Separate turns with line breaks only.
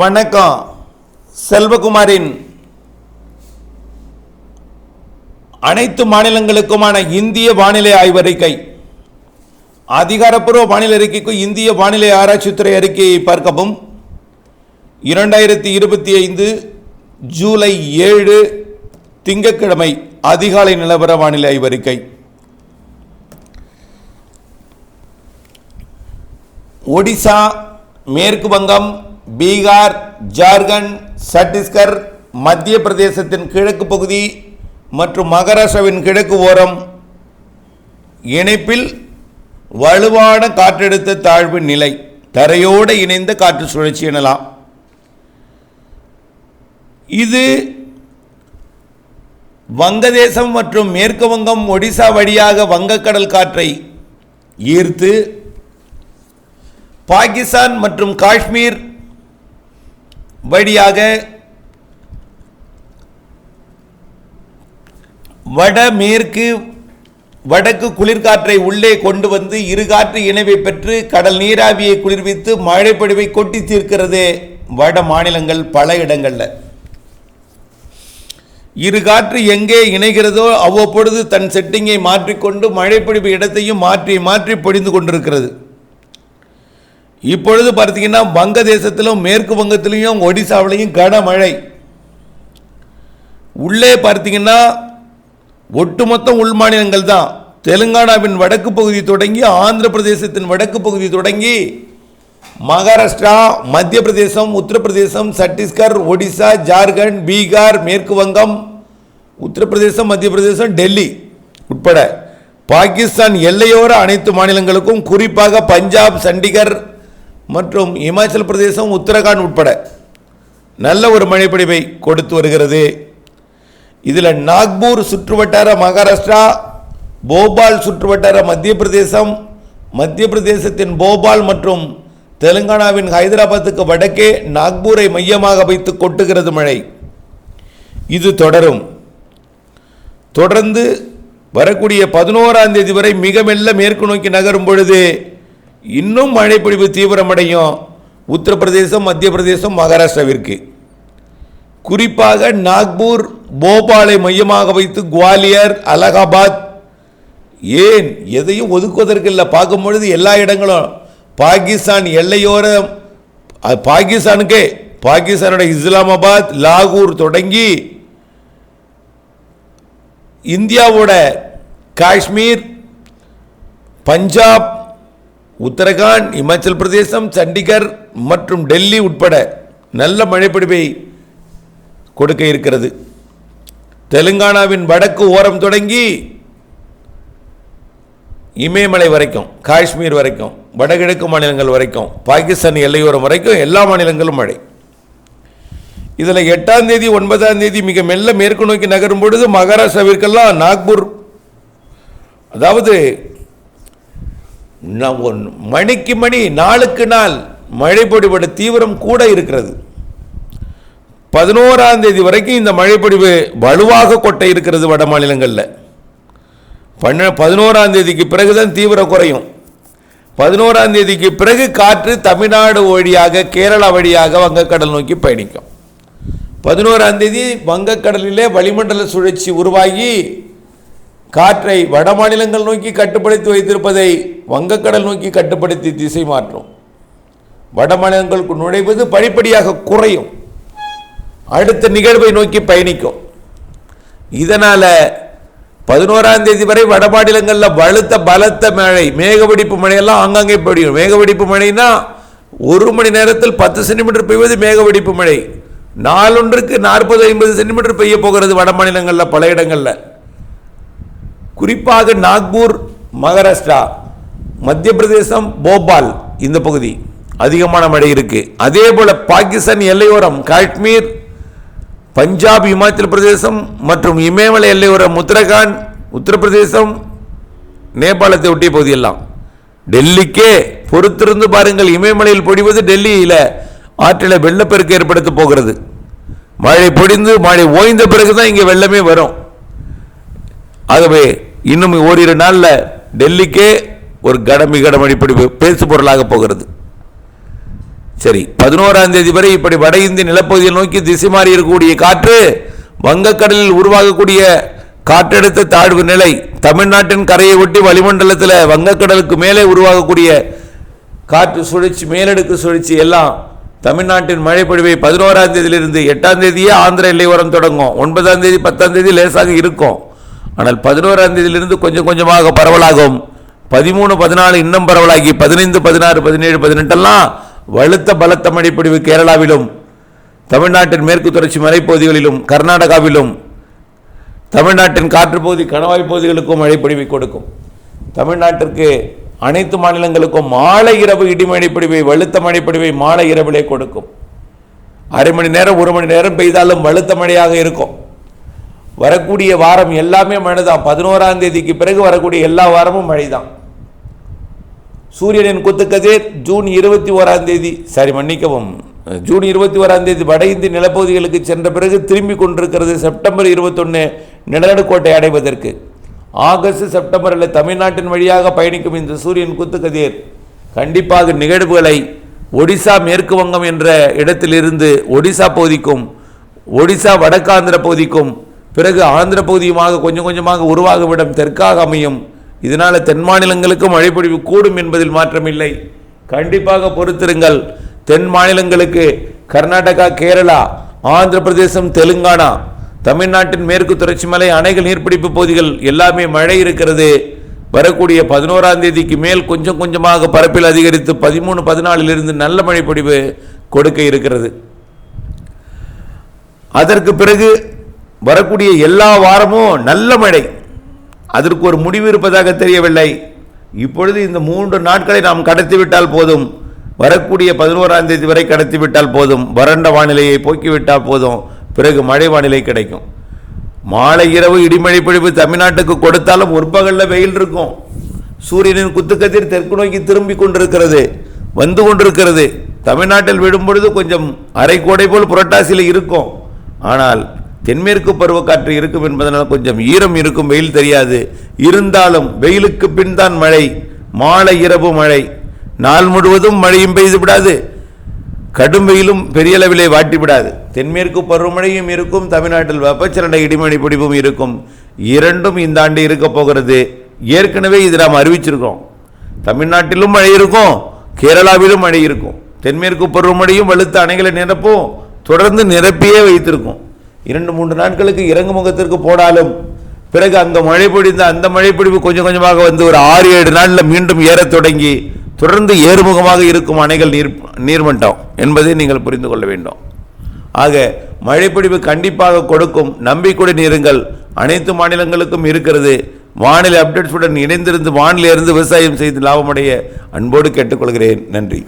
வணக்கம். செல்வகுமாரின் அனைத்து மாநிலங்களுக்குமான இந்திய வானிலை ஆய்வறிக்கை அதிகாரப்பூர்வ வானிலை அறிக்கைக்கு இந்திய வானிலை ஆராய்ச்சித்துறை அறிக்கையை பார்க்கவும். இரண்டாயிரத்தி இருபத்தி ஐந்து ஜூலை ஏழு திங்கட்கிழமை அதிகாலை நிலவர வானிலை ஆய்வறிக்கை ஒடிசா மேற்கு வங்கம் பீகார் ஜார்க்கண்ட் சத்தீஸ்கர் மத்திய பிரதேசத்தின் கிழக்கு பகுதி மற்றும் மகாராஷ்டிராவின் கிழக்கு ஓரம் இணைப்பில் வலுவான காற்றழுத்த தாழ்வு நிலை. தரையோடு இணைந்த காற்று சுழற்சி எனலாம். இது வங்கதேசம் மற்றும் மேற்கு வங்கம் ஒடிசா வழியாக வங்கக்கடல் காற்றை ஈர்த்து பாகிஸ்தான் மற்றும் காஷ்மீர் வழியாக வடமேற்கு வடக்கு குளிர்காற்றை உள்ளே கொண்டு வந்து இரு காற்று இணைவை பெற்று கடல் நீராவியை குளிர்வித்து மழைப்பொழிவை கொட்டி தீர்க்கிறது வட மாநிலங்கள் பல இடங்களில். இரு காற்று எங்கே இணைகிறதோ அவ்வப்பொழுது தன் செட்டிங்கை மாற்றிக்கொண்டு மழைப்பொழிவு இடத்தையும் மாற்றி மாற்றி பொழிந்து கொண்டிருக்கிறது. இப்பொழுது பார்த்தீங்கன்னா வங்கதேசத்திலும் மேற்கு வங்கத்திலையும் ஒடிசாவிலையும் கனமழை. உள்ளே பார்த்தீங்கன்னா ஒட்டுமொத்த உள் மாநிலங்கள் தான். தெலுங்கானாவின் வடக்கு பகுதி தொடங்கி ஆந்திர பிரதேசத்தின் வடக்கு பகுதி தொடங்கி மகாராஷ்டிரா மத்திய பிரதேசம் உத்தரப்பிரதேசம் சத்தீஸ்கர் ஒடிசா ஜார்க்கண்ட் பீகார் மேற்கு வங்கம் உத்தரப்பிரதேசம் மத்திய பிரதேசம் டெல்லி உட்பட. பாகிஸ்தான் எல்லையோர அனைத்து மாநிலங்களுக்கும் குறிப்பாக பஞ்சாப் சண்டிகர் மற்றும் இமாச்சல பிரதேசம் உத்தரகாண்ட் உட்பட நல்ல ஒரு மழைப்பொழிவை கொடுத்து வருகிறது. இதில் நாக்பூர் சுற்றுவட்டார மகாராஷ்டிரா போபால் சுற்றுவட்டார மத்திய பிரதேசம் மத்திய பிரதேசத்தின் போபால் மற்றும் தெலுங்கானாவின் ஹைதராபாத்துக்கு வடக்கே நாக்பூரை மையமாக வைத்து கொட்டுகிறது மழை. இது தொடரும். தொடர்ந்து வரக்கூடிய பதினோராம் தேதி வரை மிக மெல்ல மேற்கு நோக்கி நகரும் பொழுது இன்னும் மழைப்பொழிவு தீவிரமடையும் உத்தரப்பிரதேசம் மத்திய பிரதேசம் மகாராஷ்டிராவிற்கு. குறிப்பாக நாக்பூர் போபாலை மையமாக வைத்து குவாலியர் அலகாபாத் ஏன் எதையும் ஒதுக்குவதற்கில்லை? பார்க்கும் பொழுது எல்லா இடங்களும் பாகிஸ்தான் எல்லையோர பாகிஸ்தானுக்கே பாகிஸ்தானோட இஸ்லாமாபாத் லாகூர் தொடங்கி இந்தியாவோட காஷ்மீர் பஞ்சாப் உத்தரகாண்ட் இமாச்சல் பிரதேசம் சண்டிகர் மற்றும் டெல்லி உட்பட நல்ல மழைப்பிடிவை கொடுக்க இருக்கிறது. தெலுங்கானாவின் வடக்கு ஓரம் தொடங்கி இமயமலை வரைக்கும் காஷ்மீர் வரைக்கும் வடகிழக்கு மாநிலங்கள் வரைக்கும் பாகிஸ்தான் எல்லையோரம் வரைக்கும் எல்லா மாநிலங்களும் மழை. இதில் எட்டாம் தேதி ஒன்பதாம் தேதி மிக மெல்ல மேற்கு நோக்கி நகரும் பொழுது மகாராஷ்டிராவிற்கெல்லாம் நாக்பூர் அதாவது மணிக்கு மணி நாளுக்கு நாள் மழைப்பொடிவோட தீவிரம் கூட இருக்கிறது. பதினோராம் தேதி வரைக்கும் இந்த மழைப்பொடிவு வலுவாக கொட்ட இருக்கிறது வட மாநிலங்களில். பன்ன பதினோராம் தேதிக்கு பிறகுதான் தீவிரம் குறையும். பதினோராம் தேதிக்கு பிறகு காற்று தமிழ்நாடு வழியாக கேரளா வழியாக வங்கக்கடல் நோக்கி பயணிக்கும். பதினோராம் தேதி வங்கக்கடலிலே வளிமண்டல சுழற்சி உருவாகி காற்றை வட மாநிலங்கள் நோக்கி கட்டுப்படுத்தி வைத்திருப்பதை வங்கக்கடல் நோக்கி கட்டுப்படுத்தி திசை மாற்றும். வடமாநிலங்களுக்கு நுழைவது படிப்படியாக குறையும். அடுத்த நிகழ்வை நோக்கி பயணிக்கும். இதனால் பதினோராம் தேதி வரை வட மாநிலங்களில் வலுத்த பலத்த மழை மேகவெடிப்பு மழையெல்லாம் ஆங்காங்கே பெய்யும் மேகவெடிப்பு மழைனா ஒரு மணி நேரத்தில் பத்து சென்டிமீட்டர் பெய்வது மேகவெடிப்பு மழை. நாளொன்றுக்கு நாற்பது ஐம்பது சென்டிமீட்டர் பெய்ய போகிறது வட மாநிலங்களில் பல இடங்களில். குறிப்பாக நாக்பூர் மகாராஷ்டிரா. மத்திய பிரதேசம் போபால் இந்த பகுதி அதிகமான மழை இருக்குது அதே போல் பாகிஸ்தான் எல்லையோரம் காஷ்மீர் பஞ்சாப் இமாச்சல பிரதேசம் மற்றும் இமயமலை எல்லையோரம் உத்தரகாண்ட் உத்தரப்பிரதேசம் நேபாளத்தை ஒட்டிய பகுதியெல்லாம். டெல்லிக்கே பொறுத்திருந்து பாருங்கள் இமயமலையில் பொழிவது டெல்லியில் ஆற்றில் வெள்ளப்பெருக்கு ஏற்படுத்த போகிறது. மழை பொடிந்து மழை ஓய்ந்த பிறகு தான் இங்கே வெள்ளமே வரும். ஆகவே இன்னும் ஓரிரு நாளில் டெல்லிக்கே ஒரு கடமி மிகட இப்படி பேசு பொருளாக போகிறது. சரி பதினோராம் தேதி வரை இப்படி வட இந்திய நிலப்பகுதியை நோக்கி திசை மாறி இருக்கக்கூடிய காற்று வங்கக்கடலில் உருவாகக்கூடிய காற்றழுத்த தாழ்வு நிலை தமிழ்நாட்டின் கரையை ஒட்டி வளிமண்டலத்தில் வங்கக்கடலுக்கு மேலே உருவாகக்கூடிய காற்று சுழற்சி மேலடுக்கு சுழற்சி எல்லாம் தமிழ்நாட்டின் மழைப்பொழிவை பதினோராம் தேதியிலிருந்து எட்டாம் தேதியே ஆந்திர எல்லையோரம் தொடங்கும். ஒன்பதாம் தேதி பத்தாம் தேதி லேசாக இருக்கும். ஆனால் பதினோராம் தேதியிலிருந்து கொஞ்சம் கொஞ்சமாக பரவலாகும். பதிமூணு பதினாலு இன்னும் பரவலாகி பதினைந்து பதினாறு பதினேழு பதினெட்டெல்லாம் வலுத்த பலத்த மழைப்பொழிவு கேரளாவிலும் தமிழ்நாட்டின் மேற்கு தொடர்ச்சி மலைப்பகுதிகளிலும் கர்நாடகாவிலும் தமிழ்நாட்டின் காற்றுப்பகுதி கணவாய் பகுதிகளுக்கும் மழைப்பொழிவை கொடுக்கும். தமிழ்நாட்டிற்கு அனைத்து மாநிலங்களுக்கும் மாலை இரவு இடிமழைப்பொழிவை வலுத்த மழைப்பொழிவை மாலை இரவிலே கொடுக்கும். அரை மணி நேரம் ஒரு மணி நேரம் பெய்தாலும் வலுத்த மழையாக இருக்கும். வரக்கூடிய வாரம் எல்லாமே மழை தான் பதினோராம் தேதிக்கு பிறகு வரக்கூடிய எல்லா வாரமும் மழை தான் சூரியனின் குத்துக்கதிர் ஜூன் இருபத்தி ஓராம் தேதி சாரி மன்னிக்கவும் ஜூன் இருபத்தி ஓராம் தேதி வட இந்திய நிலப்பகுதிகளுக்கு சென்ற பிறகு திரும்பி கொண்டிருக்கிறது செப்டம்பர் இருபத்தொன்று நிலநடுக்கோட்டை அடைவதற்கு. ஆகஸ்ட் செப்டம்பரில் தமிழ்நாட்டின் வழியாக பயணிக்கும் இந்த சூரியன் குத்துக்கதிர் கண்டிப்பாக நிகழ்வுகளை ஒடிசா மேற்கு வங்கம் என்ற இடத்திலிருந்து ஒடிசா பகுதிக்கும் ஒடிசா வடக்காந்திர பகுதிக்கும் பிறகு ஆந்திர பகுதியுமாக கொஞ்சம் கொஞ்சமாக உருவாகவிடம் தெற்காக அமையும் இதனால் தென் மாநிலங்களுக்கு மழைப்பொழிவு கூடும் என்பதில் மாற்றமில்லை. கண்டிப்பாக பொறுத்திருங்கள். தென் மாநிலங்களுக்கு கர்நாடகா கேரளா ஆந்திர பிரதேசம் தெலுங்கானா தமிழ்நாட்டின் மேற்கு தொடர்ச்சி மலை அணைகள் நீர்பிடிப்பு பகுதிகள் எல்லாமே மழை இருக்கிறது. வரக்கூடிய பதினோராம் தேதிக்கு மேல் கொஞ்சம் கொஞ்சமாக பரப்பில் அதிகரித்து பதிமூணு பதினாலிலிருந்து நல்ல மழைப்பொழிவு கொடுக்க இருக்கிறது. அதற்கு பிறகு வரக்கூடிய எல்லா வாரமும் நல்ல மழை. அதற்கு ஒரு முடிவு இருப்பதாக தெரியவில்லை. இப்பொழுது இந்த மூன்று நாட்களை நாம் கடத்திவிட்டால் போதும். வரக்கூடிய பதினோராம் தேதி வரை கடத்திவிட்டால் போதும். வறண்ட வானிலையை போக்கிவிட்டால் போதும். பிறகு மழை வானிலை கிடைக்கும். மாலை இரவு இடிமழை பொழிவு தமிழ்நாட்டுக்கு கொடுத்தாலும் முற்பகலில் வெயில் இருக்கும். சூரியனின் குத்துக்கதிர் தெற்கு நோக்கி திரும்பி கொண்டிருக்கிறது. வந்து கொண்டிருக்கிறது. தமிழ்நாட்டில் விடும் பொழுது கொஞ்சம் அரை கோடை போல் புரட்டாசியில் இருக்கும். ஆனால் தென்மேற்கு பருவக்காற்று இருக்கும் என்பதனால் கொஞ்சம் ஈரம் இருக்கும் வெயில் தெரியாது. இருந்தாலும் வெயிலுக்கு பின் தான் மழை. மாலை இரவு மழை. நாள் முழுவதும் மழையும் பெய்து விடாது. கடும் வெயிலும் பெரிய அளவிலே வாட்டி விடாது. தென்மேற்கு பருவமழையும் இருக்கும் தமிழ்நாட்டில் வெப்பச்சலன இடிமணி பிடிப்பும் இருக்கும். இரண்டும் இந்த ஆண்டு இருக்க போகிறது. ஏற்கனவே இது நாம் அறிவிச்சிருக்கோம் தமிழ்நாட்டிலும் மழை இருக்கும் கேரளாவிலும் மழை இருக்கும். தென்மேற்கு பருவமழையும் வலுத்த அணைகளை நிரப்பும் தொடர்ந்து நிரப்பியே வைத்திருக்கும். இரண்டு மூன்று நாட்களுக்கு இறங்கு முகத்திற்கு போனாலும் பிறகு அந்த மழை பொழிந்த அந்த மழை பொழிவு கொஞ்சம் கொஞ்சமாக வந்து ஒரு ஆறு ஏழு நாளில் மீண்டும் ஏறத் தொடங்கி தொடர்ந்து ஏறுமுகமாக இருக்கும் அணைகள் நீர் நீர்மட்டம் என்பதை நீங்கள் புரிந்து கொள்ள வேண்டும். ஆக மழைப்பிடிவு கண்டிப்பாக கொடுக்கும் நம்பிக்கையுடன் இருங்கள். அனைத்து மாநிலங்களுக்கும் இருக்கிறது. வானிலை அப்டேட்ஸுடன் இணைந்திருந்து வானிலை இருந்து விவசாயம் செய்து லாபமடைய அன்போடு கேட்டுக்கொள்கிறேன். நன்றி.